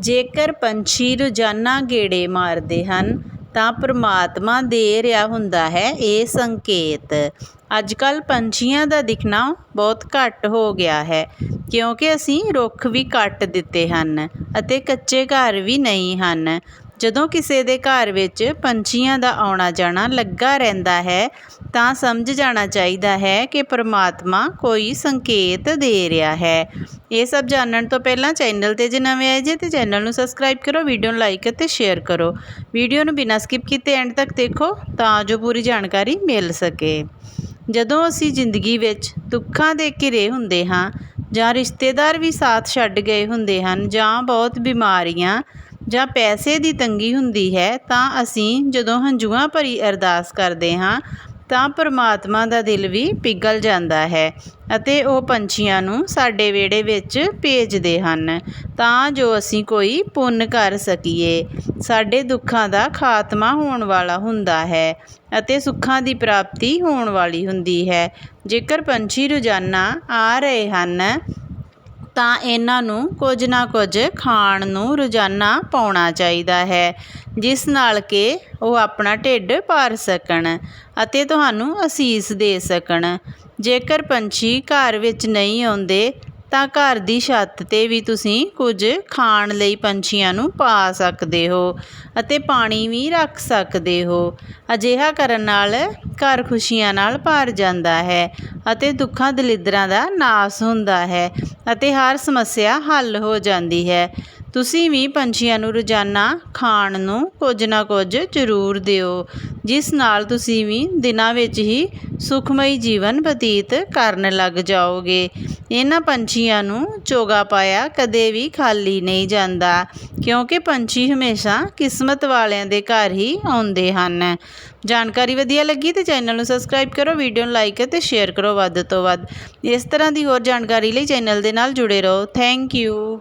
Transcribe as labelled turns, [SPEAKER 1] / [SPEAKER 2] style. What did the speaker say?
[SPEAKER 1] ਜੇਕਰ ਪੰਛੀ ਰੋਜ਼ਾਨਾ ਗੇੜੇ ਮਾਰਦੇ ਹਨ, ਤਾਂ ਪਰਮਾਤਮਾ ਦੇ ਰਿਹਾ ਹੁੰਦਾ ਹੈ ਇਹ ਸੰਕੇਤ। ਅੱਜ ਕੱਲ੍ਹ ਪੰਛੀਆਂ ਦਾ ਦਿਖਣਾ ਬਹੁਤ ਘੱਟ ਹੋ ਗਿਆ ਹੈ, ਕਿਉਂਕਿ ਅਸੀਂ ਰੁੱਖ ਵੀ ਕੱਟ ਦਿੱਤੇ ਹਨ ਅਤੇ ਕੱਚੇ ਘਰ ਵੀ ਨਹੀਂ ਹਨ। ਜਦੋਂ ਕਿਸੇ ਦੇ ਘਰ ਵਿੱਚ ਪੰਛੀਆਂ ਦਾ ਆਉਣਾ ਜਾਣਾ ਲੱਗਾ ਰਹਿੰਦਾ ਹੈ, ਤਾਂ ਸਮਝ ਜਾਣਾ ਚਾਹੀਦਾ ਹੈ ਕਿ ਪਰਮਾਤਮਾ ਕੋਈ ਸੰਕੇਤ ਦੇ ਰਿਹਾ ਹੈ। ਇਹ ਸਭ ਜਾਣਨ ਤੋਂ ਪਹਿਲਾਂ ਚੈਨਲ ਤੇ ਜੇ ਨਵੇਂ ਆਏ ਜੇ, ਤੇ ਚੈਨਲ ਨੂੰ ਸਬਸਕ੍ਰਾਈਬ ਕਰੋ, ਵੀਡੀਓ ਨੂੰ ਲਾਈਕ ਅਤੇ ਸ਼ੇਅਰ ਕਰੋ। ਵੀਡੀਓ ਨੂੰ ਬਿਨਾਂ ਸਕਿਪ ਕੀਤੇ ਐਂਡ ਤੱਕ ਦੇਖੋ, ਤਾਂ ਜੋ ਪੂਰੀ ਜਾਣਕਾਰੀ ਮਿਲ ਸਕੇ। ਜਦੋਂ ਅਸੀਂ ਜ਼ਿੰਦਗੀ ਵਿੱਚ ਦੁੱਖਾਂ ਦੇ ਘਿਰੇ ਹੁੰਦੇ ਹਾਂ ਜਾਂ ਰਿਸ਼ਤੇਦਾਰ ਵੀ ਸਾਥ ਛੱਡ ਗਏ ਹੁੰਦੇ ਹਨ ਜਾਂ ਬਹੁਤ ਬਿਮਾਰੀਆਂ ਜਾਂ ਪੈਸੇ ਦੀ ਤੰਗੀ ਹੁੰਦੀ ਹੈ, ਤਾਂ ਅਸੀਂ ਜਦੋਂ ਹੰਝੂਆਂ ਭਰੀ ਅਰਦਾਸ ਕਰਦੇ ਹਾਂ, ਤਾਂ ਪਰਮਾਤਮਾ ਦਾ ਦਿਲ ਵੀ ਪਿਘਲ ਜਾਂਦਾ ਹੈ ਅਤੇ ਉਹ ਪੰਛੀਆਂ ਨੂੰ ਸਾਡੇ ਵਿਹੜੇ ਵਿੱਚ ਭੇਜਦੇ ਹਨ, ਤਾਂ ਜੋ ਅਸੀਂ ਕੋਈ ਪੁੰਨ ਕਰ ਸਕੀਏ। ਸਾਡੇ ਦੁੱਖਾਂ ਦਾ ਖਾਤਮਾ ਹੋਣ ਵਾਲਾ ਹੁੰਦਾ ਹੈ ਅਤੇ ਸੁੱਖਾਂ ਦੀ ਪ੍ਰਾਪਤੀ ਹੋਣ ਵਾਲੀ ਹੁੰਦੀ ਹੈ। ਜੇਕਰ ਪੰਛੀ ਰੋਜ਼ਾਨਾ ਆ ਰਹੇ ਹਨ ਤਾਂ ਇਹਨਾਂ ਨੂੰ ਕੁਝ ਨਾ ਕੁਝ ਖਾਣ ਨੂੰ ਰੋਜ਼ਾਨਾ ਪਾਉਣਾ ਚਾਹੀਦਾ ਹੈ, ਜਿਸ ਨਾਲ ਕਿ ਉਹ ਆਪਣਾ ਢਿੱਡ ਭਰ ਸਕਣ ਅਤੇ ਤੁਹਾਨੂੰ ਅਸੀਸ ਦੇ ਸਕਣ। ਜੇਕਰ ਪੰਛੀ ਘਰ ਵਿੱਚ ਨਹੀਂ ਆਉਂਦੇ ਤਾਂ ਘਰ ਦੀ ਛੱਤ 'ਤੇ ਵੀ ਤੁਸੀਂ ਕੁਝ ਖਾਣ ਲਈ ਪੰਛੀਆਂ ਨੂੰ ਪਾ ਸਕਦੇ ਹੋ ਅਤੇ ਪਾਣੀ ਵੀ ਰੱਖ ਸਕਦੇ ਹੋ। ਅਜਿਹਾ ਕਰਨ ਨਾਲ ਘਰ ਖੁਸ਼ੀਆਂ ਨਾਲ ਭਰ ਜਾਂਦਾ ਹੈ ਅਤੇ ਦੁੱਖਾਂ ਦਲਿੱਦਰਾਂ ਦਾ ਨਾਸ ਹੁੰਦਾ ਹੈ ਅਤੇ ਹਰ ਸਮੱਸਿਆ ਹੱਲ ਹੋ ਜਾਂਦੀ ਹੈ। ਤੁਸੀਂ ਵੀ ਪੰਛੀਆਂ ਨੂੰ ਰੋਜ਼ਾਨਾ ਖਾਣ ਨੂੰ ਕੁਝ ਨਾ ਕੁਝ ਜ਼ਰੂਰ ਦਿਓ, ਜਿਸ ਨਾਲ ਤੁਸੀਂ ਵੀ ਦਿਨਾਂ ਵਿੱਚ ਹੀ ਸੁਖਮਈ ਜੀਵਨ ਬਤੀਤ ਕਰਨ ਲੱਗ ਜਾਓਗੇ। ਇਹਨਾਂ ਪੰਛੀਆਂ ਨੂੰ ਚੋਗਾ ਪਾਇਆ ਕਦੇ ਵੀ ਖਾਲੀ ਨਹੀਂ ਜਾਂਦਾ, ਕਿਉਂਕਿ ਪੰਛੀ ਹਮੇਸ਼ਾ ਕਿਸਮਤ ਵਾਲਿਆਂ ਦੇ ਘਰ ਹੀ ਆਉਂਦੇ ਹਨ। ਜਾਣਕਾਰੀ ਵਧੀਆ ਲੱਗੀ ਤੇ ਚੈਨਲ ਨੂੰ ਸਬਸਕ੍ਰਾਈਬ ਕਰੋ, ਵੀਡੀਓ ਨੂੰ ਲਾਈਕ ਅਤੇ ਸ਼ੇਅਰ ਕਰੋ ਵੱਧ ਤੋਂ ਵੱਧ। ਇਸ ਤਰ੍ਹਾਂ ਦੀ ਹੋਰ ਜਾਣਕਾਰੀ ਲਈ ਚੈਨਲ ਦੇ ਨਾਲ ਜੁੜੇ ਰਹੋ। Thank you.